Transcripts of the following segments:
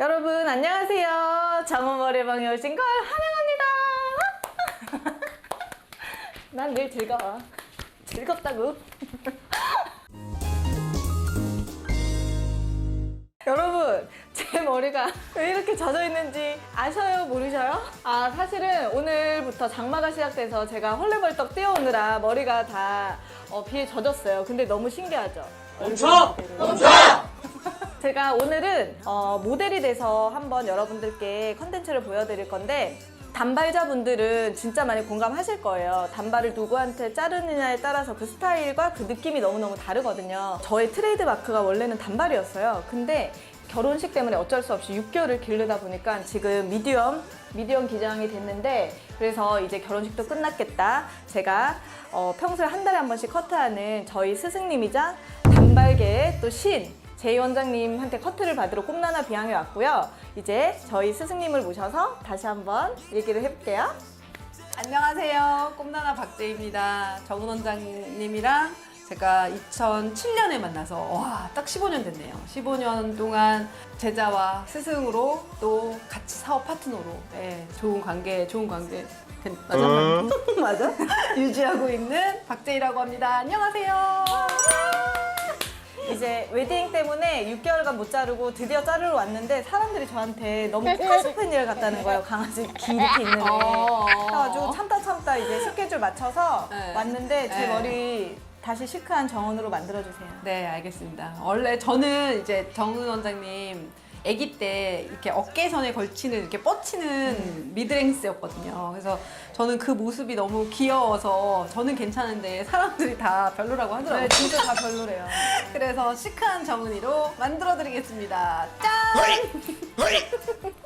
여러분 안녕하세요. 정원머리방에 오신 걸 환영합니다. 난 늘 즐거워. 즐겁다고. 여러분 제 머리가 왜 이렇게 젖어 있는지 아셔요 모르셔요? 아 사실은 오늘부터 장마가 시작돼서 제가 헐레벌떡 뛰어오느라 머리가 다 어, 비에 젖었어요. 근데 너무 신기하죠? 멈춰! 멈춰! 제가 오늘은 어, 모델이 돼서 한번 여러분들께 컨텐츠를 보여드릴 건데 단발자분들은 진짜 많이 공감하실 거예요. 단발을 누구한테 자르느냐에 따라서 그 스타일과 그 느낌이 너무너무 다르거든요. 저의 트레이드 마크가 원래는 단발이었어요. 근데 결혼식 때문에 어쩔 수 없이 6개월을 기르다 보니까 지금 미디엄, 미디엄 기장이 됐는데 그래서 이제 결혼식도 끝났겠다. 제가 어, 평소에 한 달에 한 번씩 커트하는 저희 스승님이자 단발계의 또 신, 제이 원장님한테 커트를 받으러 꼼나나 비양에 왔고요. 이제 저희 스승님을 모셔서 다시 한번 얘기를 해볼게요. 안녕하세요. 꼼나나 박재입니다. 정은 원장님이랑 제가 2007년에 만나서 와, 딱 15년 됐네요. 15년 동안 제자와 스승으로 또 같이 사업 파트너로 예, 좋은 관계, 좋은 관계 맞아, 맞아? 유지하고 있는 박재희라고 합니다. 안녕하세요. 이제 웨딩 때문에 6개월간 못 자르고 드디어 자르러 왔는데 사람들이 저한테 너무 카스페니를 갔다는 거예요. 강아지 귀 이렇게 있는데. 어. 그래가지고 참다 참다 이제 스케줄 맞춰서 네. 왔는데 제 네. 머리 다시 시크한 정원으로 만들어주세요. 네, 알겠습니다. 원래 저는 이제 정은 원장님 아기 때 이렇게 어깨선에 걸치는 이렇게 뻗치는 미드랭스였거든요. 그래서 저는 그 모습이 너무 귀여워서 저는 괜찮은데 사람들이 다 별로라고 하더라고요. 네, 진짜 다 별로래요. 그래서 시크한 정은이로 만들어드리겠습니다. 짠!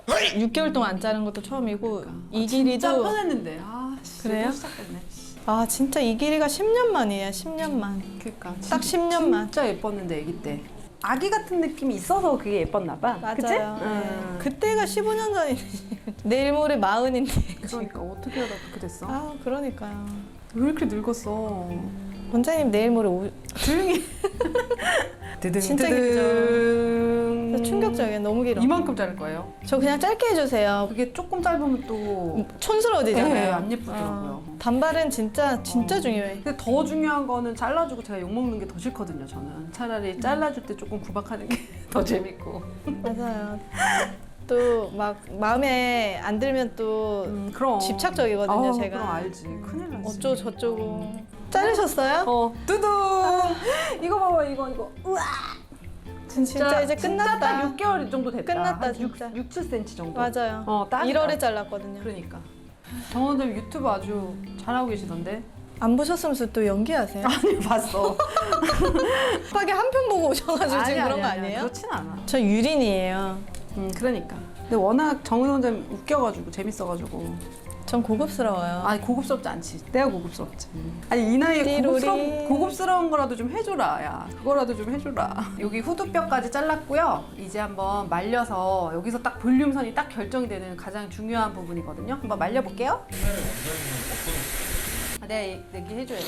6개월 동안 안 자른 것도 처음이고 이 진짜 길이도 편했는데. 아, 씨, 그래요? 또 시작됐네. 아 진짜 이 길이가 10년 만이에요. 10년 만. 그러니까 딱 10년 만. 진짜 예뻤는데 아기 때. 아기 같은 느낌이 있어서 그게 예뻤나 봐. 맞아요. 네. 음. 그때가 15년 전이지. 내일 모레 마흔인데. 그러니까 어떻게 하다 그렇게 됐어? 아 그러니까요. 왜 이렇게 늙었어? 원장님 내일 모레 오... 조용히. 드등 진짜 드등. 충격적이에요. 너무 길어. 이만큼 자를 거예요. 저 그냥 짧게 해주세요. 그게 조금 짧으면 또. 촌스러워지잖아요. 네, 안 예쁘더라고요. 어, 단발은 진짜 진짜 어. 중요해. 근데 더 중요한 거는 잘라주고 제가 욕 먹는 게 더 싫거든요. 저는 차라리 잘라줄 때 조금 구박하는 게 더 재밌고. 맞아요. 또 막 마음에 안 들면 또 음, 그럼. 집착적이거든요, 아우, 제가. 그럼 알지. 큰일 나지. 어쩌고 저쩌고. 자르셨어요? 어, 뚜둥. 이거 봐봐, 이거 이거. 우와. 진짜, 이제 끝났다. 딱 6개월 정도 됐다. 끝났다, 한 6, 진짜. 6, 7cm 정도. 맞아요. 어, 딱. 1월에 잘랐거든요. 그러니까. 정원들 유튜브 아주 잘하고 계시던데. 안 보셨으면서 또 연기하세요? 아니 봤어. 급하게 한편 보고 오셔가지고 지금 그런 거 아니에요? 그렇진 않아. 저 유린이에요. 음 그러니까. 근데 워낙 정은 원장님 웃겨가지고 재밌어가지고. 전 고급스러워요. 아니 고급스럽지 않지. 내가 고급스럽지. 아니 이 나이에 띠로리. 고급스러운, 고급스러운 거라도 좀 해줘라. 야 그거라도 좀 해줘라. 여기 후두뼈까지 잘랐고요. 이제 한번 말려서 여기서 딱 볼륨선이 딱 결정이 되는 가장 중요한 부분이거든요. 한번 말려볼게요. 얘- 얘기해줘야 돼.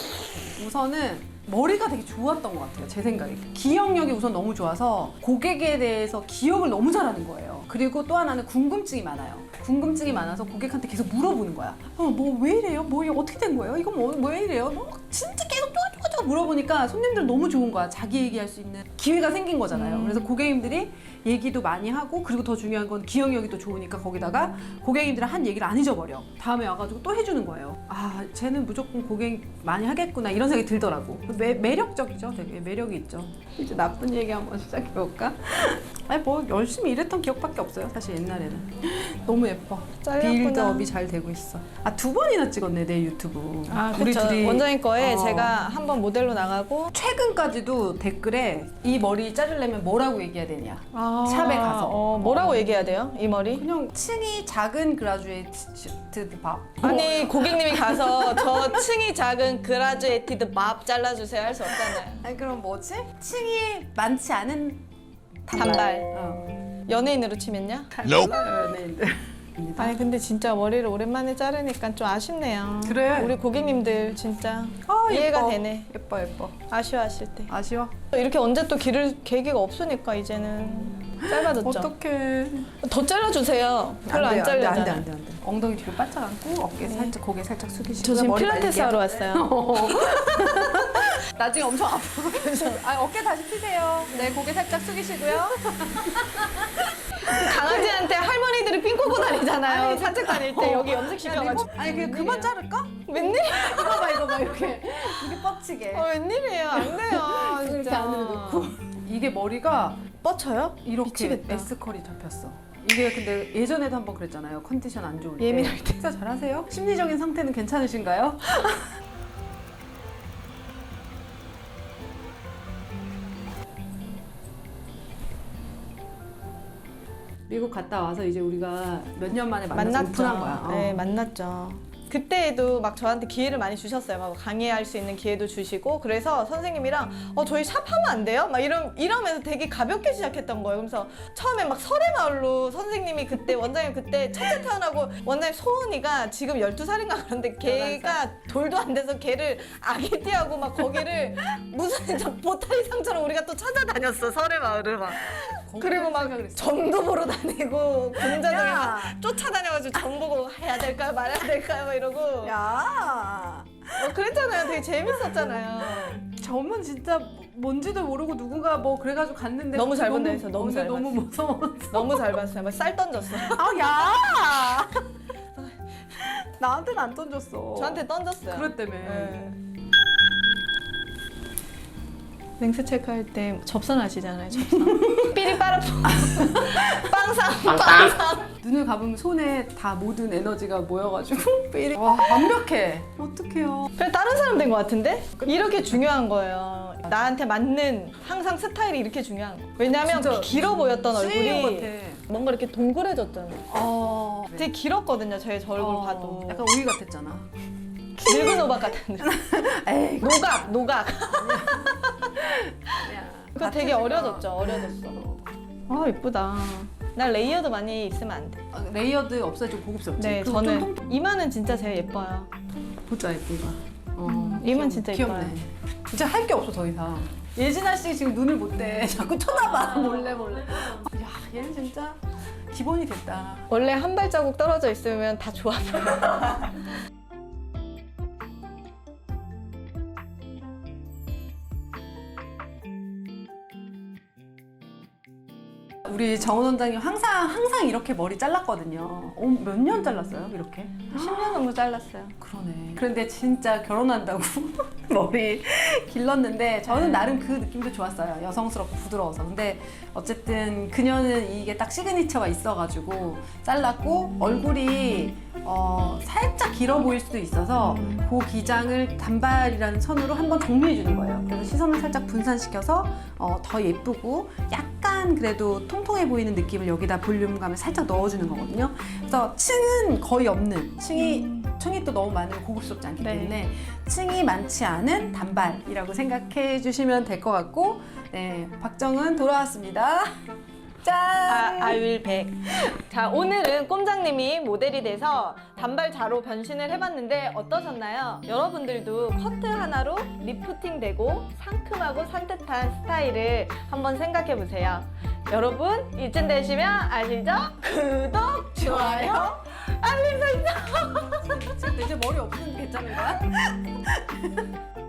우선은 머리가 되게 좋았던 것 같아요. 제 생각에. 기억력이 우선 너무 좋아서 고객에 대해서 기억을 너무 잘하는 거예요. 그리고 또 하나는 궁금증이 많아요. 궁금증이 많아서 고객한테 계속 물어보는 거야. 어, 뭐 왜 이래요? 뭐 이게 어떻게 된 거예요? 이거 뭐왜 이래요? 뭐 진짜 계속 쪼가쪼가 물어보니까 손님들 너무 좋은 거야. 자기 얘기할 수 있는 기회가 생긴 거잖아요. 음. 그래서 고객님들이 얘기도 많이 하고 그리고 더 중요한 건 기억력이 또 좋으니까 거기다가 고객님들은 한 얘기를 안 잊어버려. 다음에 와가지고 또 해주는 거예요. 아, 쟤는 무조건 고객 많이 하겠구나 이런 생각이 들더라고. 매, 매력적이죠, 되게 매력이 있죠. 이제 나쁜 얘기 한번 시작해볼까? 아니 뭐 열심히 일했던 기억밖에 없어요, 사실 옛날에는. 너무 예뻐. 잘렸구나. 빌드업이 잘 되고 있어. 아 두 번이나 찍었네 내 유튜브. 아, 그렇죠. 원장님 거에 어. 제가 한 번 모델로 나가고 최근까지도 댓글에 이 머리 자르려면 뭐라고 얘기해야 되냐. 아, 샵에 가서. 어, 뭐라고 얘기해야 돼요? 이 머리? 그냥 층이 작은 그라주에이트 밥. 아니 고객님이 가서 저 층이 작은 그라주에이티드 밥 잘라주세요 할 수 없잖아요. 아니 그럼 뭐지? 층이 많지 않은 단발. 어. 연예인으로 치면요? 잘 몰라요 연예인들. 아니 근데 진짜 머리를 오랜만에 자르니까 좀 아쉽네요. 그래. 우리 고객님들 진짜 아, 이해가 예뻐. 되네. 예뻐 예뻐. 아쉬워하실 때. 아쉬워. 이렇게 언제 또 기를 계기가 없으니까 이제는 짧아졌죠? 어떡해. 더 잘라주세요. 별로 안, 돼요, 잘리잖아요. 안 돼, 안 돼, 안 돼. 엉덩이 뒤로 바짝 안고 어깨 살짝 고개 살짝 숙이시고 저 지금 필라테스. 하러 왔어요. 나중에 엄청 아프고 아, 어깨 다시 피세요. 네, 고개 살짝 숙이시고요. 강아지한테 할머니들이 삥 꽂고 다니잖아요. 아니, 산책 다닐 때 여기 염색시켜가지고. 아니 그냥 그만 자를까? 웬일이야? 이거 봐 이거 봐 이렇게 이게 뻗치게 어, 웬일이에요? 안 돼요. 이렇게 진짜. 안으로 넣고 이게 머리가 뻗쳐요? 이렇게 미치겠다. S 컬이 잡혔어. 이게 근데 예전에도 한번 그랬잖아요. 컨디션 안 좋을 때. 예민할 때. 진짜 잘하세요? 심리적인 상태는 괜찮으신가요? 미국 갔다 와서 이제 우리가 몇 년 만에 만나서 만났죠. 오픈한 거야. 어. 네, 만났죠. 그때도 막 저한테 기회를 많이 주셨어요. 막 강의할 수 있는 기회도 주시고 그래서 선생님이랑 어 저희 샵 하면 안 돼요? 막 이런 이러면서 되게 가볍게 시작했던 거예요. 그래서 처음에 막 설의마을로 선생님이 그때 원장님 그때 첫째 태어나고 원장님 소은이가 지금 12살인가 그런데 걔가 돌도 안 돼서 걔를 아기 띠하고 막 거기를 무슨 진짜 보타리 상처럼 우리가 또 찾아다녔어 설의마을을 막 그리고 막. 점도 보러 다니고. 막 쫓아다녀가지고 점 보고 해야 될까요 말아야 될까요 막 이러고 야, 뭐 그랬잖아요 되게 재밌었잖아요 점은 진짜 뭔지도 모르고 누군가 뭐 그래가지고 갔는데 너무 잘 본다 해서 너무 잘 너무 무서워. 너무 잘 봤어요 막 쌀 던졌어 아, 야! 나한테는 안 던졌어. 저한테 던졌어요 그랬다며. 네. 맹세 체크할 때 접선 아시잖아요 접선 삐리 빠라포 빵상 빵상 눈을 감으면 손에 다 모든 에너지가 모여가지고 삐리. 와, 완벽해. 어떡해요. 그래 다른 사람 된 것 같은데? 이렇게 중요한 거예요 나한테 맞는 항상 스타일이 이렇게 중요한 거 왜냐면 진짜 길어 보였던 CEO 얼굴이 같아. 뭔가 이렇게 동그래졌잖아요 어. 되게 길었거든요 제 얼굴 어, 봐도 약간 우유 같았잖아. 늙은 호박 같은 느낌 에이, 노각 노각 야. 그거 되게 어려졌죠 어려졌어 아 이쁘다 나 레이어드 많이 있으면 안 돼 아, 레이어드 없어야 좀 고급스럽지? 네 그거 좀 저는 통- 이마는 진짜 제일 예뻐요 보자 예쁘다. 어, 음, 귀엽- 진짜 귀엽네. 예뻐요. 진짜 할 게 없어 더 이상. 예진아 씨 지금 눈을 못 떼. 자꾸 쳐다봐 몰래 몰래. 야 얘는 진짜 기본이 됐다. 원래 한 발자국 떨어져 있으면 다 좋아 우리 정은 원장님 항상 항상 이렇게 머리 잘랐거든요. 어, 몇년 잘랐어요 이렇게? 10년 넘게 잘랐어요 그러네. 그런데 진짜 결혼한다고 머리 길렀는데 저는 나름 그 느낌도 좋았어요. 여성스럽고 부드러워서. 근데 어쨌든 그녀는 이게 딱 시그니처가 있어가지고 잘랐고 얼굴이 어, 살짝 길어 보일 수도 있어서 그 기장을 단발이라는 선으로 한번 정리해 주는 거예요. 그래서 시선을 살짝 분산시켜서 어, 더 예쁘고 약간 그래도 통통해 보이는 느낌을 여기다 볼륨감을 살짝 넣어주는 거거든요. 그래서 층은 거의 없는 층이 층이 또 너무 많으면 고급스럽지 않기 네. 때문에 층이 많지 않은 단발이라고 생각해 주시면 될 것 같고 네 박정은 돌아왔습니다. 짠. 아, I will back. 자, 오늘은 꼼장님이 모델이 돼서 단발자로 변신을 해봤는데 어떠셨나요? 여러분들도 커트 하나로 리프팅 되고 상큼하고 산뜻한 스타일을 한번 생각해 보세요. 여러분, 이쯤 되시면 아시죠? 구독, 좋아요, 알림 설정! 지금 이제 머리 없으면 괜찮은 거야?